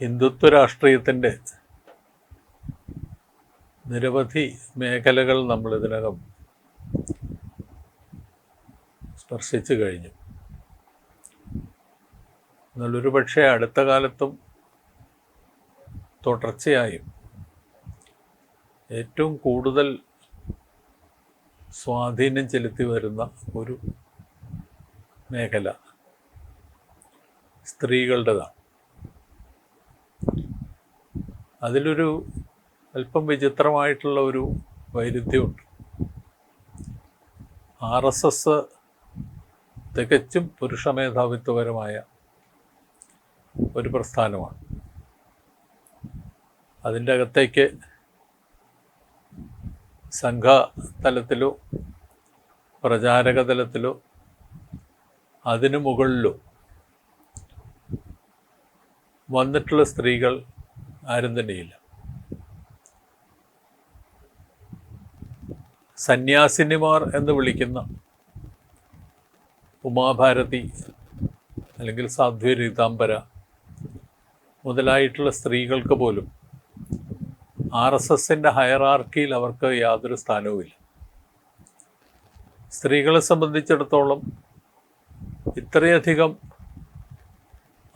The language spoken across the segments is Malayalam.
ഹിന്ദുത്വ രാഷ്ട്രീയത്തിന്റെ നിരവധി മേഖലകൾ നമ്മൾ ഇതിനകം സ്പർശിച്ചു കഴിഞ്ഞു. എന്നാലൊരു പക്ഷേ അടുത്ത കാലത്തും തുടർച്ചയായും ഏറ്റവും കൂടുതൽ സ്വാധീനം ചെലുത്തി വരുന്ന ഒരു മേഖല സ്ത്രീകളുടേതാണ്. അതിലൊരു അല്പം വിചിത്രമായിട്ടുള്ള ഒരു വൈരുദ്ധ്യമുണ്ട്. ആർ എസ് എസ് തികച്ചും പുരുഷ മേധാവിത്വപരമായ ഒരു പ്രസ്ഥാനമാണ്. അതിന്റെ അകത്തേക്ക് സംഘ തലത്തിലോ പ്രചാരക തലത്തിലോ അതിനു മുകളിലോ വന്നിട്ടുള്ള സ്ത്രീകൾ ആരും തന്നെയില്ല. സന്യാസിനിമാർ എന്ന് വിളിക്കുന്ന ഉമാഭാരതി അല്ലെങ്കിൽ സാധ്വി രീതാംബര മുതലായിട്ടുള്ള സ്ത്രീകൾക്ക് പോലും ആർ എസ് എസിന്റെ ഹയറാർക്കിയിൽ അവർക്ക് യാതൊരു സ്ഥാനവുമില്ല സ്ത്രീകളെ സംബന്ധിച്ചിടത്തോളം ഇത്രയധികം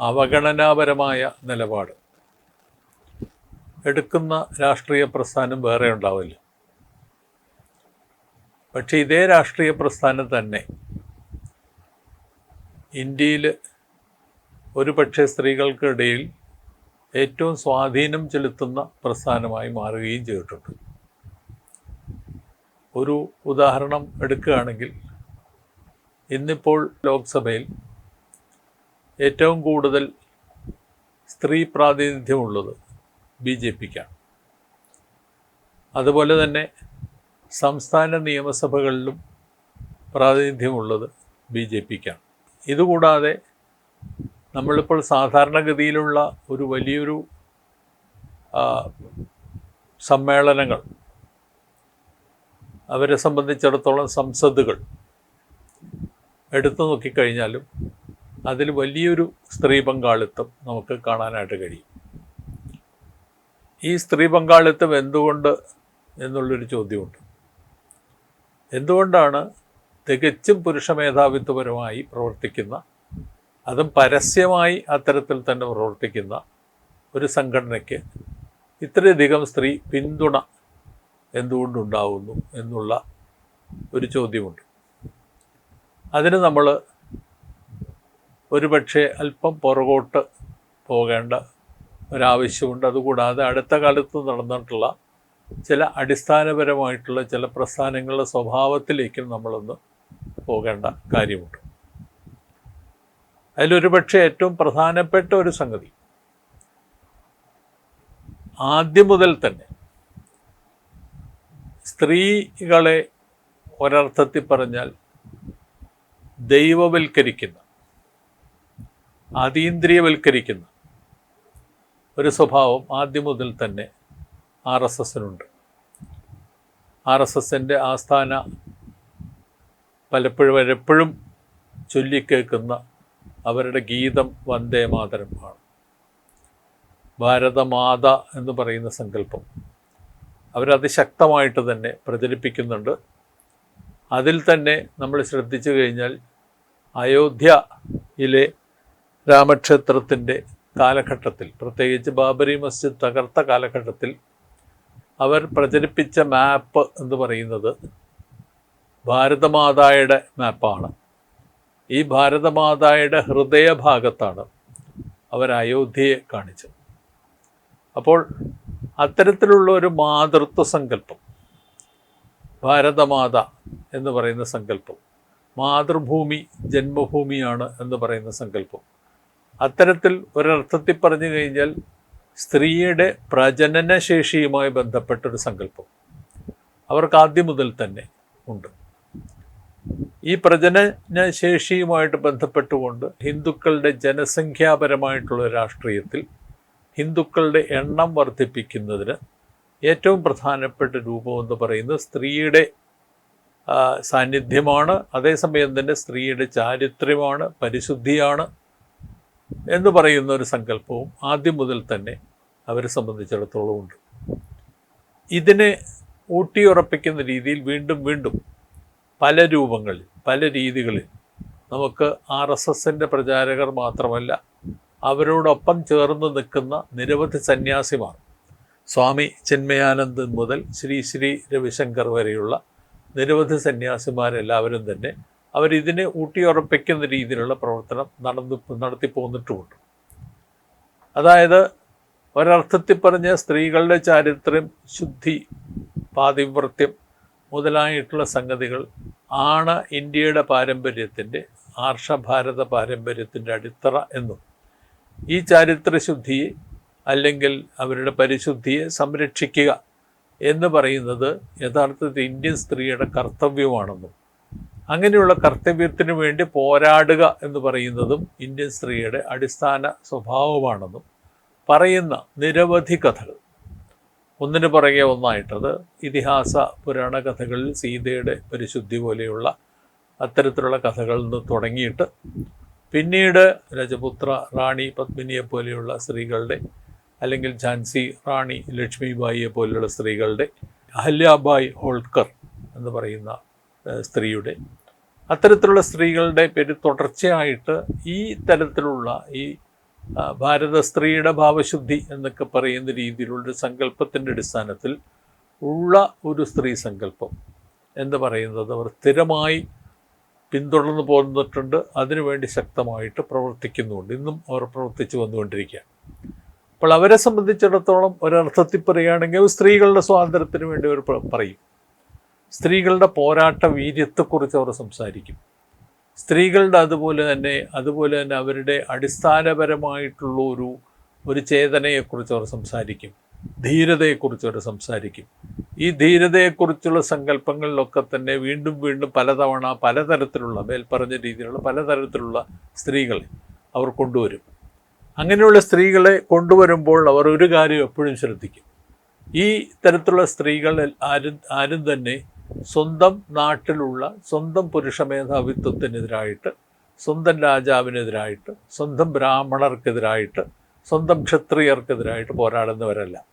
അവഗണനാപരമായ നിലപാട്. എടുക്കുന്ന രാഷ്ട്രീയ പ്രസ്ഥാനം വേറെ ഉണ്ടാവില്ല. പക്ഷേ ഇതേ രാഷ്ട്രീയ പ്രസ്ഥാനം തന്നെ ഇന്ത്യയിൽ ഒരു പക്ഷേ സ്ത്രീകൾക്കിടയിൽ ഏറ്റവും സ്വാധീനം ചെലുത്തുന്ന പ്രസ്ഥാനമായി മാറുകയും ചെയ്തിട്ടുണ്ട്. ഒരു ഉദാഹരണം എടുക്കുകയാണെങ്കിൽ ഇന്നിപ്പോൾ ലോക്സഭയിൽ ഏറ്റവും കൂടുതൽ സ്ത്രീ പ്രാതിനിധ്യമുള്ളത് ബി ജെ പിക്കാണ്. അതുപോലെ തന്നെ സംസ്ഥാന നിയമസഭകളിലും പ്രാതിനിധ്യമുള്ളത് ബി ജെ പിക്കാണ്. ഇതുകൂടാതെ നമ്മളിപ്പോൾ സാധാരണഗതിയിലുള്ള ഒരു വലിയൊരു സമ്മേളനങ്ങൾ അവരെ സംബന്ധിച്ചിടത്തോളം സംസദുകൾ എടുത്തു നോക്കിക്കഴിഞ്ഞാലും അതിൽ വലിയൊരു സ്ത്രീ പങ്കാളിത്തം നമുക്ക് കാണാനായിട്ട് കഴിയും. ഈ സ്ത്രീ പങ്കാളിത്തം എന്തുകൊണ്ട് എന്നുള്ളൊരു ചോദ്യമുണ്ട്. എന്തുകൊണ്ടാണ് തികച്ചും പുരുഷ മേധാവിത്വപരമായി പ്രവർത്തിക്കുന്ന അതും പരസ്യമായി അത്തരത്തിൽ തന്നെ പ്രവർത്തിക്കുന്ന ഒരു സംഘടനയ്ക്ക് ഇത്രയധികം സ്ത്രീ പിന്തുണ എന്തുകൊണ്ടുണ്ടാവുന്നു എന്നുള്ള ഒരു ചോദ്യമുണ്ട്. അതിന് നമ്മൾ ഒരുപക്ഷെ അല്പം പുറകോട്ട് പോകേണ്ട ഒരാവശ്യമുണ്ട്. അതുകൂടാതെ അടുത്ത കാലത്ത് നടന്നിട്ടുള്ള ചില അടിസ്ഥാനപരമായിട്ടുള്ള ചില പ്രസ്ഥാനങ്ങളുടെ സ്വഭാവത്തിലേക്കും നമ്മളൊന്ന് പോകേണ്ട കാര്യമുണ്ട്. അതിലൊരുപക്ഷെ ഏറ്റവും പ്രധാനപ്പെട്ട ഒരു സംഗതി ആദ്യം മുതൽ തന്നെ സ്ത്രീകളെ ഒരർത്ഥത്തിൽ പറഞ്ഞാൽ ദൈവവൽക്കരിക്കുന്ന അതീന്ദ്രിയവൽക്കരിക്കുന്ന ഒരു സ്വഭാവം ആദ്യം മുതൽ തന്നെ ആർ എസ് എസിനുണ്ട്. ആർ എസ് എസിന്റെ ആസ്ഥാന പലപ്പോഴും എപ്പോഴും ചൊല്ലിക്കേൾക്കുന്ന അവരുടെ ഗീതം വന്ദേ മാതരം ആണ് ഭാരതമാത എന്ന് പറയുന്ന സങ്കല്പം അവരതിശക്തമായിട്ട് തന്നെ പ്രചരിപ്പിക്കുന്നുണ്ട്. അതിൽ തന്നെ നമ്മൾ ശ്രദ്ധിച്ചു കഴിഞ്ഞാൽ അയോധ്യയിലെ രാമക്ഷേത്രത്തിന്റെ കാലഘട്ടത്തിൽ പ്രത്യേകിച്ച് ബാബരി മസ്ജിദ് തകർത്ത കാലഘട്ടത്തിൽ അവർ പ്രചരിപ്പിച്ച മാപ്പ് എന്ന് പറയുന്നത് ഭാരതമാതായുടെ മാപ്പാണ്. ഈ ഭാരതമാതായുടെ ഹൃദയഭാഗത്താണ് അവർ അയോധ്യയെ കാണിച്ചത്. അപ്പോൾ അത്തരത്തിലുള്ള ഒരു മാതൃത്വ സങ്കല്പം ഭാരതമാത എന്ന് പറയുന്ന സങ്കല്പം മാതൃഭൂമി ജന്മഭൂമിയാണ് എന്ന് പറയുന്ന സങ്കല്പം അത്തരത്തിൽ ഒരർത്ഥത്തിൽ പറഞ്ഞു കഴിഞ്ഞാൽ സ്ത്രീയുടെ പ്രജനനശേഷിയുമായി ബന്ധപ്പെട്ടൊരു സങ്കല്പം അവർക്ക് ആദ്യം മുതൽ തന്നെ ഉണ്ട്. ഈ പ്രജനനശേഷിയുമായിട്ട് ബന്ധപ്പെട്ടുകൊണ്ട് ഹിന്ദുക്കളുടെ ജനസംഖ്യാപരമായിട്ടുള്ള രാഷ്ട്രീയത്തിൽ ഹിന്ദുക്കളുടെ എണ്ണം വർദ്ധിപ്പിക്കുന്നതിന് ഏറ്റവും പ്രധാനപ്പെട്ട രൂപം എന്ന് പറയുന്നത് സ്ത്രീയുടെ സാന്നിധ്യമാണ്. അതേസമയം തന്നെ സ്ത്രീയുടെ ചാരിത്ര്യമാണ് പരിശുദ്ധിയാണ്. എന്ന് പറയുന്ന ഒരു സങ്കല്പവും ആദ്യം മുതൽ തന്നെ അവരെ സംബന്ധിച്ചിടത്തോളം ഉണ്ട്. ഇതിനെ ഊട്ടിയുറപ്പിക്കുന്ന രീതിയിൽ വീണ്ടും വീണ്ടും പല രൂപങ്ങളിൽ പല രീതികളിൽ നമുക്ക് ആർ എസ് എസിന്റെ പ്രചാരകർ മാത്രമല്ല അവരോടൊപ്പം ചേർന്ന് നിൽക്കുന്ന നിരവധി സന്യാസിമാർ സ്വാമി ചിന്മയാനന്ദൻ മുതൽ ശ്രീ ശ്രീ രവിശങ്കർ വരെയുള്ള നിരവധി സന്യാസിമാരെല്ലാവരും തന്നെ അവരിതിനെ ഊട്ടിയുറപ്പിക്കുന്ന രീതിയിലുള്ള പ്രവർത്തനം നടന്നു നടത്തി പോന്നിട്ടുമുണ്ട്. അതായത് ഒരർത്ഥത്തിൽ പറഞ്ഞ സ്ത്രീകളുടെ ചാരിത്രം ശുദ്ധി പാതിവൃത്യം മുതലായിട്ടുള്ള സംഗതികൾ ആണ് ഇന്ത്യയുടെ പാരമ്പര്യത്തിന്റെ ആർഷഭാരത പാരമ്പര്യത്തിന്റെ അടിത്തറ എന്നും ഈ ചാരിത്രശുദ്ധിയെ അല്ലെങ്കിൽ അവരുടെ പരിശുദ്ധിയെ സംരക്ഷിക്കുക എന്ന് പറയുന്നത് യഥാർത്ഥത്തിൽ ഇന്ത്യൻ സ്ത്രീയുടെ കർത്തവ്യമാണെന്നും അങ്ങനെയുള്ള കർത്തവ്യത്തിനു വേണ്ടി പോരാടുക എന്ന് പറയുന്നതും ഇന്ത്യൻ സ്ത്രീയുടെ അടിസ്ഥാന സ്വഭാവമാണെന്നും പറയുന്ന നിരവധി കഥകൾ. ഒന്നിനു പുറകെ ഒന്നായിട്ടത് ഇതിഹാസ പുരാണ കഥകളിൽ സീതയുടെ പരിശുദ്ധി പോലെയുള്ള അത്തരത്തിലുള്ള കഥകളിൽ നിന്ന് തുടങ്ങിയിട്ട് പിന്നീട് രജപുത്ര റാണി പത്മിനിയെ പോലെയുള്ള സ്ത്രീകളുടെ അല്ലെങ്കിൽ ഝാൻസി റാണി ലക്ഷ്മിബായിയെ പോലെയുള്ള സ്ത്രീകളുടെ അഹല്യാബായ് ഹോൾക്കർ എന്ന് പറയുന്ന സ്ത്രീയുടെ അത്തരത്തിലുള്ള സ്ത്രീകളുടെ പേര് തുടർച്ചയായിട്ട് ഈ തരത്തിലുള്ള ഈ ഭാരത സ്ത്രീയുടെ ഭാവശുദ്ധി എന്നൊക്കെ പറയുന്ന രീതിയിലുള്ള സങ്കല്പത്തിന്റെ അടിസ്ഥാനത്തിൽ ഉള്ള ഒരു സ്ത്രീ സങ്കല്പം എന്ന് പറയുന്നത് അവർ സ്ഥിരമായി പിന്തുടർന്നു പോന്നിട്ടുണ്ട്. അതിനുവേണ്ടി ശക്തമായിട്ട് പ്രവർത്തിക്കുന്നുണ്ട്. ഇന്നും അവർ പ്രവർത്തിച്ചു വന്നുകൊണ്ടിരിക്കുകയാണ്. അപ്പോൾ അവരെ സംബന്ധിച്ചിടത്തോളം ഒരർത്ഥത്തിൽ പറയുകയാണെങ്കിൽ സ്ത്രീകളുടെ സ്വാതന്ത്ര്യത്തിന് വേണ്ടി അവർ പറയും. സ്ത്രീകളുടെ പോരാട്ട വീര്യത്തെക്കുറിച്ച് അവർ സംസാരിക്കും. സ്ത്രീകളുടെ അതുപോലെ തന്നെ അതുപോലെ തന്നെ അവരുടെ അടിസ്ഥാനപരമായിട്ടുള്ള ഒരു ഒരു ചേതനയെക്കുറിച്ച് അവർ സംസാരിക്കും. ധീരതയെക്കുറിച്ച് അവർ സംസാരിക്കും. ഈ ധീരതയെക്കുറിച്ചുള്ള സങ്കല്പങ്ങളിലൊക്കെ തന്നെ വീണ്ടും വീണ്ടും പലതവണ പലതരത്തിലുള്ള മേൽപ്പറഞ്ഞ രീതിയിലുള്ള പലതരത്തിലുള്ള സ്ത്രീകളെ അവർ കൊണ്ടുവരും. അങ്ങനെയുള്ള സ്ത്രീകളെ കൊണ്ടുവരുമ്പോൾ അവർ ഒരു കാര്യം എപ്പോഴും ശ്രദ്ധിക്കും. ഈ തരത്തിലുള്ള സ്ത്രീകൾ ആരും ആരും തന്നെ സ്വന്തം നാട്ടിലുള്ള സ്വന്തം പുരുഷ മേധാവിത്വത്തിനെതിരായിട്ട് സ്വന്തം രാജാവിനെതിരായിട്ട് സ്വന്തം ബ്രാഹ്മണർക്കെതിരായിട്ട് സ്വന്തം ക്ഷത്രിയർക്കെതിരായിട്ട് പോരാടുന്നവരല്ല.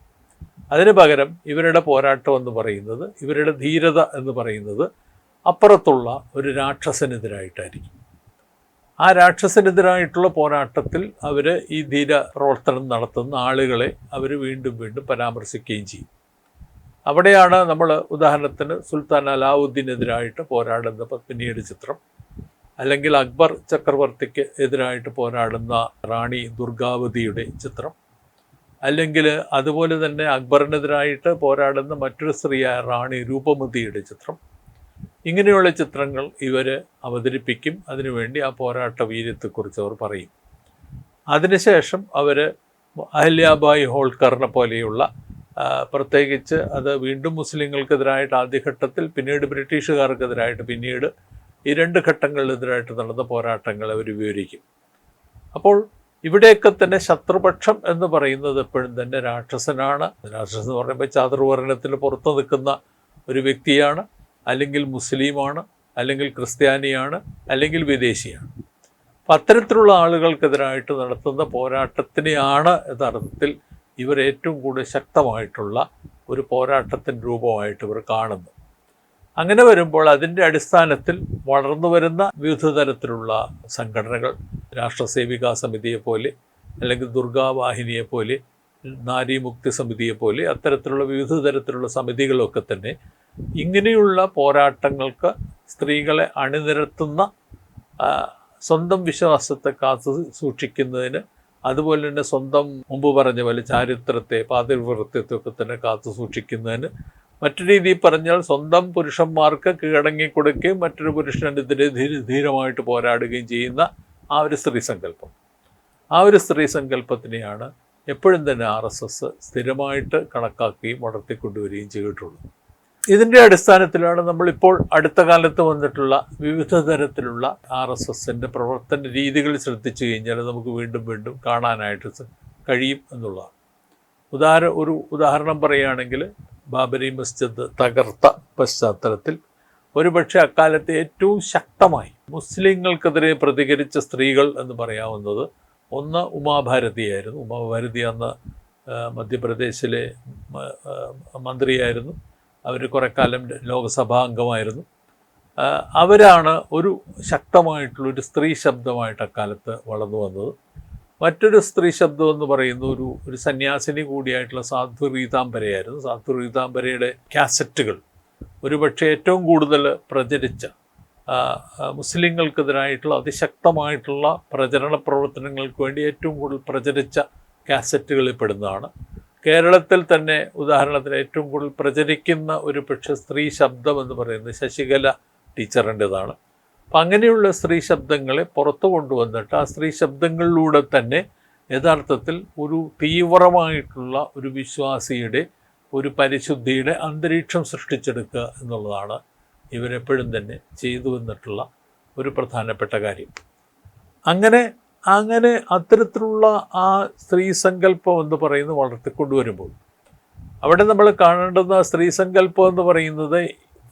അതിന് പകരം ഇവരുടെ പോരാട്ടം എന്ന് പറയുന്നത് ഇവരുടെ ധീരത എന്ന് പറയുന്നത് അപ്പുറത്തുള്ള ഒരു രാക്ഷസനെതിരായിട്ടായിരിക്കും. ആ രാക്ഷസനെതിരായിട്ടുള്ള പോരാട്ടത്തിൽ അവർ ഈ ധീര പ്രവർത്തനം നടത്തുന്ന ആളുകളെ അവർ വീണ്ടും വീണ്ടും പരാമർശിക്കുകയും ചെയ്യും. അവിടെയാണ് നമ്മൾ ഉദാഹരണത്തിന് സുൽത്താൻ അലാവുദ്ദീനെതിരായിട്ട് പോരാടുന്ന പത്മിനിയുടെ ചിത്രം. അല്ലെങ്കിൽ അക്ബർ ചക്രവർത്തിക്ക് എതിരായിട്ട് പോരാടുന്ന റാണി ദുർഗാവതിയുടെ ചിത്രം. അല്ലെങ്കിൽ അതുപോലെ തന്നെ അക്ബറിനെതിരായിട്ട് പോരാടുന്ന മറ്റൊരു സ്ത്രീയായ റാണി രൂപമതിയുടെ ചിത്രം. ഇങ്ങനെയുള്ള ചിത്രങ്ങൾ ഇവർ അവതരിപ്പിക്കും. അതിനുവേണ്ടി ആ പോരാട്ട വീര്യത്തെക്കുറിച്ച് അവർ പറയും. അതിനുശേഷം അവർ അഹല്യാബായി ഹോൾക്കറിനെ പോലെയുള്ള പ്രത്യേകിച്ച് അത് വീണ്ടും മുസ്ലിങ്ങൾക്കെതിരായിട്ട് ആദ്യഘട്ടത്തിൽ പിന്നീട് ബ്രിട്ടീഷുകാർക്കെതിരായിട്ട് പിന്നീട് ഈ രണ്ട് ഘട്ടങ്ങളിലെതിരായിട്ട് നടന്ന പോരാട്ടങ്ങൾ അവർ വിവരിക്കും. അപ്പോൾ ഇവിടെയൊക്കെ തന്നെ ശത്രുപക്ഷം എന്ന് പറയുന്നത് എപ്പോഴും തന്നെ രാക്ഷസനാണ്. രാക്ഷസൻ എന്ന് പറയുമ്പോൾ ചാതുർവർണത്തിന് പുറത്ത് നിൽക്കുന്ന ഒരു വ്യക്തിയാണ് അല്ലെങ്കിൽ മുസ്ലിമാണ് അല്ലെങ്കിൽ ക്രിസ്ത്യാനിയാണ് അല്ലെങ്കിൽ വിദേശിയാണ്. അപ്പം അത്തരത്തിലുള്ള ആളുകൾക്കെതിരായിട്ട് നടത്തുന്ന പോരാട്ടത്തിനെയാണ് യഥാർത്ഥത്തിൽ ഇവർ ഏറ്റവും കൂടുതൽ ശക്തമായിട്ടുള്ള ഒരു പോരാട്ടത്തിന്റെ രൂപമായിട്ട് ഇവർ കാണുന്നു. അങ്ങനെ വരുമ്പോൾ അതിന്റെ അടിസ്ഥാനത്തിൽ വളർന്നു വരുന്ന വിവിധ തരത്തിലുള്ള സംഘടനകൾ രാഷ്ട്രസേവികാ സമിതിയെപ്പോലെ അല്ലെങ്കിൽ ദുർഗാവാഹിനിയെപ്പോലെ നാരീമുക്തി സമിതിയെപ്പോലെ അത്തരത്തിലുള്ള വിവിധ തരത്തിലുള്ള സമിതികളൊക്കെ തന്നെ ഇങ്ങനെയുള്ള പോരാട്ടങ്ങൾക്ക് സ്ത്രീകളെ അണിനിരത്തുന്ന സ്വന്തം വിശ്വാസത്തെ കാത്തു സൂക്ഷിക്കുന്നതിന് അതുപോലെ തന്നെ സ്വന്തം മുമ്പ് പറഞ്ഞ പോലെ ചാരിത്രത്തെ പാതിവൃത്യത്വമൊക്കെ തന്നെ കാത്തു സൂക്ഷിക്കുന്നതിന് മറ്റു രീതിയിൽ പറഞ്ഞാൽ സ്വന്തം പുരുഷന്മാർക്ക് കീഴടങ്ങി കൊടുക്കുകയും മറ്റൊരു പുരുഷനെതിരെ ധീര ധീരമായിട്ട് പോരാടുകയും ചെയ്യുന്ന ആ ഒരു സ്ത്രീ സങ്കല്പം ആ ഒരു സ്ത്രീ സങ്കല്പത്തിനെയാണ് എപ്പോഴും തന്നെ ആർ എസ് എസ് സ്ഥിരമായിട്ട് കണക്കാക്കുകയും വളർത്തിക്കൊണ്ടുവരികയും ചെയ്തിട്ടുള്ളൂ ഇതിന്റെ അടിസ്ഥാനത്തിലാണ് നമ്മളിപ്പോൾ അടുത്ത കാലത്ത് വന്നിട്ടുള്ള വിവിധ തരത്തിലുള്ള ആർ എസ് എസിന്റെ പ്രവർത്തന രീതികൾ ശ്രദ്ധിച്ചു കഴിഞ്ഞാൽ നമുക്ക് വീണ്ടും വീണ്ടും കാണാനായിട്ട് കഴിയും എന്നുള്ളതാണ്. ഉദാഹരണ ഒരു ഉദാഹരണം പറയുകയാണെങ്കിൽ ബാബരി മസ്ജിദ് തകർത്ത പശ്ചാത്തലത്തിൽ ഒരുപക്ഷെ അക്കാലത്ത് ഏറ്റവും ശക്തമായി മുസ്ലിങ്ങൾക്കെതിരെ പ്രതികരിച്ച സ്ത്രീകൾ എന്ന് പറയാവുന്നത് ഒന്ന് ഉമാഭാരതിയായിരുന്നു. ഉമാഭാരതി അന്ന് മധ്യപ്രദേശിലെ മന്ത്രിയായിരുന്നു. അവർ കുറേ കാലം ലോകസഭാ അംഗമായിരുന്നു. അവരാണ് ഒരു ശക്തമായിട്ടുള്ളൊരു സ്ത്രീ ശബ്ദമായിട്ട് അക്കാലത്ത് വളർന്നു വന്നത്. മറ്റൊരു സ്ത്രീ ശബ്ദം എന്ന് പറയുന്ന ഒരു ഒരു സന്യാസിനി കൂടിയായിട്ടുള്ള സാധു റീതാംബരയായിരുന്നു. സാധു റീതാംബരയുടെ കാസറ്റുകൾ ഒരുപക്ഷെ ഏറ്റവും കൂടുതൽ പ്രചരിച്ച മുസ്ലിങ്ങൾക്കെതിരായിട്ടുള്ള അതിശക്തമായിട്ടുള്ള പ്രചരണ പ്രവർത്തനങ്ങൾക്ക് വേണ്ടി ഏറ്റവും കൂടുതൽ പ്രചരിച്ച കാസറ്റുകളിൽ പെടുന്നതാണ്. കേരളത്തിൽ തന്നെ ഉദാഹരണത്തിന് ഏറ്റവും കൂടുതൽ പ്രചരിക്കുന്ന ഒരു പക്ഷെ സ്ത്രീ ശബ്ദം എന്ന് പറയുന്നത് ശശികല ടീച്ചറിന്റെതാണ്. അപ്പം അങ്ങനെയുള്ള സ്ത്രീ ശബ്ദങ്ങളെ പുറത്തു കൊണ്ടുവന്നിട്ട് ആ സ്ത്രീ ശബ്ദങ്ങളിലൂടെ തന്നെ യഥാർത്ഥത്തിൽ ഒരു തീവ്രമായിട്ടുള്ള ഒരു വിശ്വാസിയുടെ ഒരു പരിശുദ്ധിയുടെ അന്തരീക്ഷം സൃഷ്ടിച്ചെടുക്കുക എന്നുള്ളതാണ് ഇവരെപ്പോഴും തന്നെ ചെയ്തു വന്നിട്ടുള്ള ഒരു പ്രധാനപ്പെട്ട കാര്യം. അങ്ങനെ അങ്ങനെ അത്തരത്തിലുള്ള ആ സ്ത്രീ സങ്കല്പം എന്ന് പറയുന്നത് വളർത്തിക്കൊണ്ടുവരുമ്പോൾ അവിടെ നമ്മൾ കാണേണ്ടുന്ന സ്ത്രീ സങ്കല്പം എന്ന് പറയുന്നത്